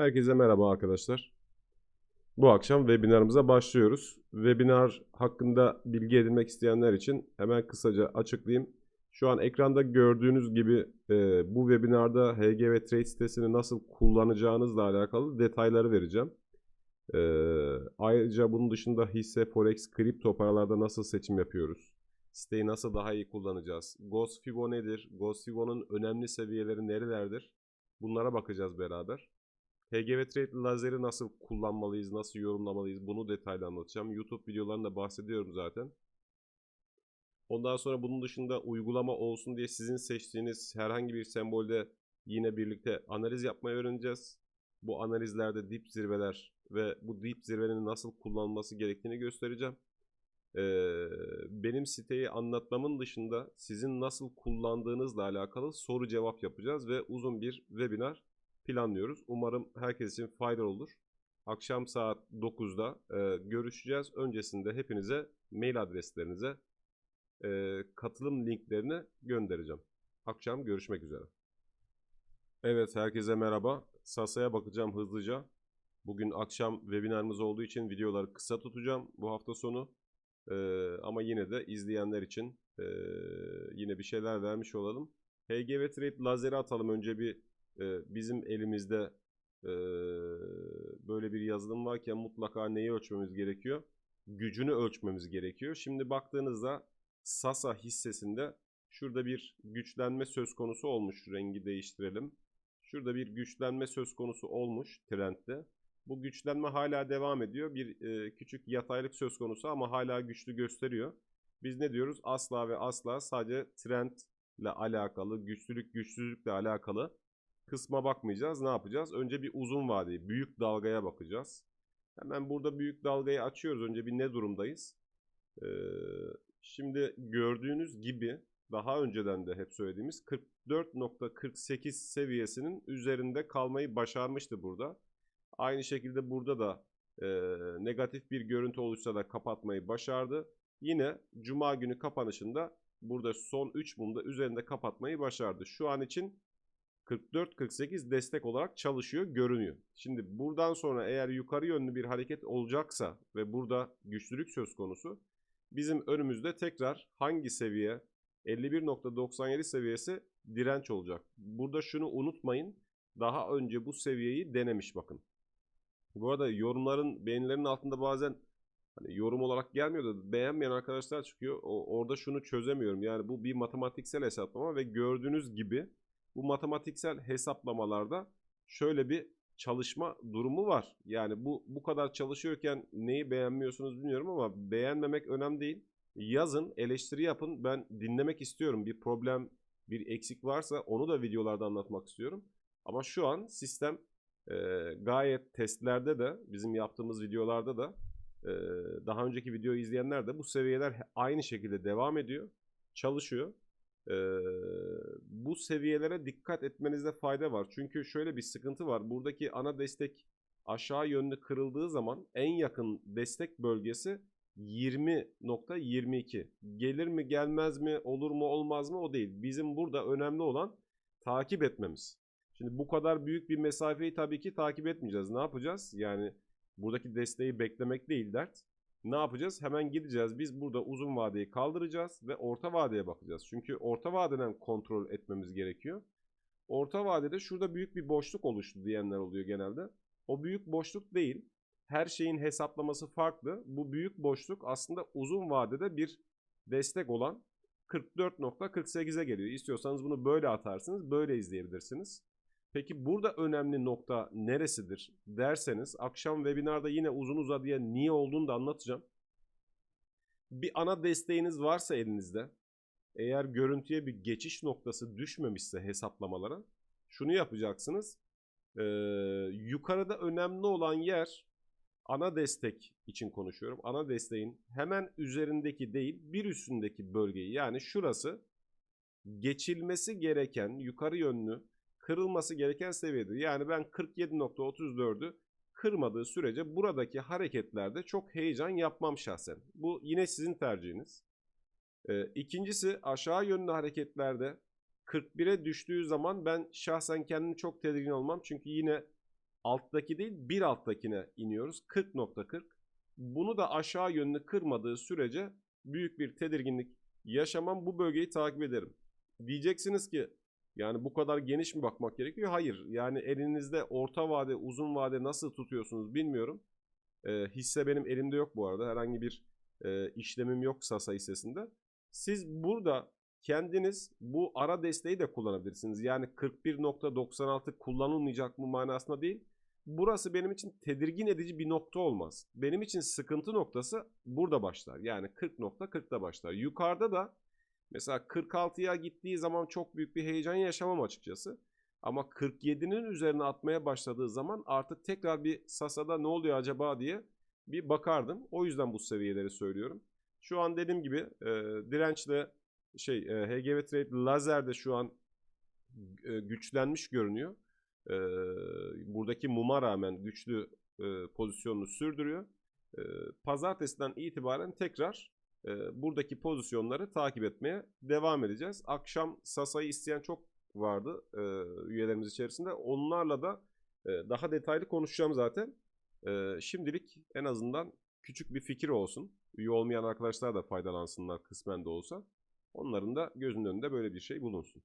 Herkese merhaba arkadaşlar. Bu akşam webinarımıza başlıyoruz. Webinar hakkında bilgi edinmek isteyenler için hemen kısaca açıklayayım. Şu an ekranda gördüğünüz gibi e, bu webinarda HGV Trade sitesini nasıl kullanacağınızla alakalı detayları vereceğim. E, ayrıca bunun dışında hisse, forex, kripto paralarda nasıl seçim yapıyoruz? Siteyi nasıl daha iyi kullanacağız? Ghost Fibo nedir? Ghost Fibo'nun önemli seviyeleri nerelerdir? Bunlara bakacağız beraber. HGV Trade lazeri nasıl kullanmalıyız, nasıl yorumlamalıyız bunu detaylı anlatacağım. YouTube videolarında bahsediyorum zaten. Ondan sonra bunun dışında uygulama olsun diye sizin seçtiğiniz herhangi bir sembolde yine birlikte analiz yapmayı öğreneceğiz. Bu analizlerde dip zirveler ve bu dip zirvenin nasıl kullanılması gerektiğini göstereceğim. Ee, benim siteyi anlatmamın dışında sizin nasıl kullandığınızla alakalı soru cevap yapacağız ve uzun bir webinar planlıyoruz. Umarım herkes için faydalı olur. Akşam saat 9'da e, görüşeceğiz. Öncesinde hepinize mail adreslerinize e, katılım linklerini göndereceğim. Akşam görüşmek üzere. Evet herkese merhaba. Sasa'ya bakacağım hızlıca. Bugün akşam webinarımız olduğu için videoları kısa tutacağım bu hafta sonu. Ee, ama yine de izleyenler için e, yine bir şeyler vermiş olalım. HGV Trade lazeri atalım. Önce bir bizim elimizde böyle bir yazılım varken mutlaka neyi ölçmemiz gerekiyor? Gücünü ölçmemiz gerekiyor. Şimdi baktığınızda Sasa hissesinde şurada bir güçlenme söz konusu olmuş. Rengi değiştirelim. Şurada bir güçlenme söz konusu olmuş trendde. Bu güçlenme hala devam ediyor. Bir e, küçük yataylık söz konusu ama hala güçlü gösteriyor. Biz ne diyoruz? Asla ve asla sadece trendle alakalı, güçlülük güçsüzlükle alakalı kısma bakmayacağız. Ne yapacağız? Önce bir uzun vadeli, büyük dalgaya bakacağız. Hemen burada büyük dalgayı açıyoruz. Önce bir ne durumdayız? Ee, şimdi gördüğünüz gibi daha önceden de hep söylediğimiz 44.48 seviyesinin üzerinde kalmayı başarmıştı burada. Aynı şekilde burada da e, negatif bir görüntü oluşsa da kapatmayı başardı. Yine cuma günü kapanışında burada son 3 mumda üzerinde kapatmayı başardı. Şu an için 44-48 destek olarak çalışıyor görünüyor. Şimdi buradan sonra eğer yukarı yönlü bir hareket olacaksa ve burada güçlülük söz konusu bizim önümüzde tekrar hangi seviye 51.97 seviyesi direnç olacak. Burada şunu unutmayın. Daha önce bu seviyeyi denemiş bakın. Bu arada yorumların, beğenilerin altında bazen hani yorum olarak gelmiyor da beğenmeyen arkadaşlar çıkıyor. O, orada şunu çözemiyorum. Yani bu bir matematiksel hesaplama ve gördüğünüz gibi bu matematiksel hesaplamalarda şöyle bir çalışma durumu var. Yani bu bu kadar çalışıyorken neyi beğenmiyorsunuz bilmiyorum ama beğenmemek önemli değil. Yazın, eleştiri yapın. Ben dinlemek istiyorum. Bir problem, bir eksik varsa onu da videolarda anlatmak istiyorum. Ama şu an sistem e, gayet testlerde de bizim yaptığımız videolarda da e, daha önceki videoyu izleyenler de bu seviyeler aynı şekilde devam ediyor. Çalışıyor. Bu seviyelere dikkat etmenizde fayda var. Çünkü şöyle bir sıkıntı var. Buradaki ana destek aşağı yönlü kırıldığı zaman en yakın destek bölgesi 20.22. Gelir mi gelmez mi olur mu olmaz mı o değil. Bizim burada önemli olan takip etmemiz. Şimdi bu kadar büyük bir mesafeyi tabii ki takip etmeyeceğiz. Ne yapacağız? Yani buradaki desteği beklemek değil dert. Ne yapacağız? Hemen gideceğiz. Biz burada uzun vadeyi kaldıracağız ve orta vadeye bakacağız. Çünkü orta vadeden kontrol etmemiz gerekiyor. Orta vadede şurada büyük bir boşluk oluştu diyenler oluyor genelde. O büyük boşluk değil. Her şeyin hesaplaması farklı. Bu büyük boşluk aslında uzun vadede bir destek olan 44.48'e geliyor. İstiyorsanız bunu böyle atarsınız, böyle izleyebilirsiniz. Peki burada önemli nokta neresidir derseniz akşam webinarda yine uzun uzadıya niye olduğunu da anlatacağım. Bir ana desteğiniz varsa elinizde eğer görüntüye bir geçiş noktası düşmemişse hesaplamalara şunu yapacaksınız. Ee, yukarıda önemli olan yer ana destek için konuşuyorum. Ana desteğin hemen üzerindeki değil bir üstündeki bölgeyi yani şurası geçilmesi gereken yukarı yönlü kırılması gereken seviyedir. Yani ben 47.34'ü kırmadığı sürece buradaki hareketlerde çok heyecan yapmam şahsen. Bu yine sizin tercihiniz. Ee, ikincisi aşağı yönlü hareketlerde 41'e düştüğü zaman ben şahsen kendimi çok tedirgin olmam. Çünkü yine alttaki değil bir alttakine iniyoruz. 40.40. Bunu da aşağı yönlü kırmadığı sürece büyük bir tedirginlik yaşamam bu bölgeyi takip ederim. Diyeceksiniz ki yani bu kadar geniş mi bakmak gerekiyor? Hayır. Yani elinizde orta vade, uzun vade nasıl tutuyorsunuz bilmiyorum. Ee, hisse benim elimde yok bu arada. Herhangi bir e, işlemim yok Sasa hissesinde. Siz burada kendiniz bu ara desteği de kullanabilirsiniz. Yani 41.96 kullanılmayacak mı manasında değil. Burası benim için tedirgin edici bir nokta olmaz. Benim için sıkıntı noktası burada başlar. Yani 40.40'da başlar. Yukarıda da mesela 46'ya gittiği zaman çok büyük bir heyecan yaşamam açıkçası. Ama 47'nin üzerine atmaya başladığı zaman artık tekrar bir Sasa'da ne oluyor acaba diye bir bakardım. O yüzden bu seviyeleri söylüyorum. Şu an dediğim gibi e, dirençle şey e, HGV Trade Lazer de şu an e, güçlenmiş görünüyor. E, buradaki muma rağmen güçlü e, pozisyonunu sürdürüyor. E, pazartesiden itibaren tekrar e, buradaki pozisyonları takip etmeye devam edeceğiz. Akşam Sasa'yı isteyen çok vardı e, üyelerimiz içerisinde. Onlarla da e, daha detaylı konuşacağım zaten. E, şimdilik en azından küçük bir fikir olsun. Üye olmayan arkadaşlar da faydalansınlar kısmen de olsa. Onların da gözünün önünde böyle bir şey bulunsun.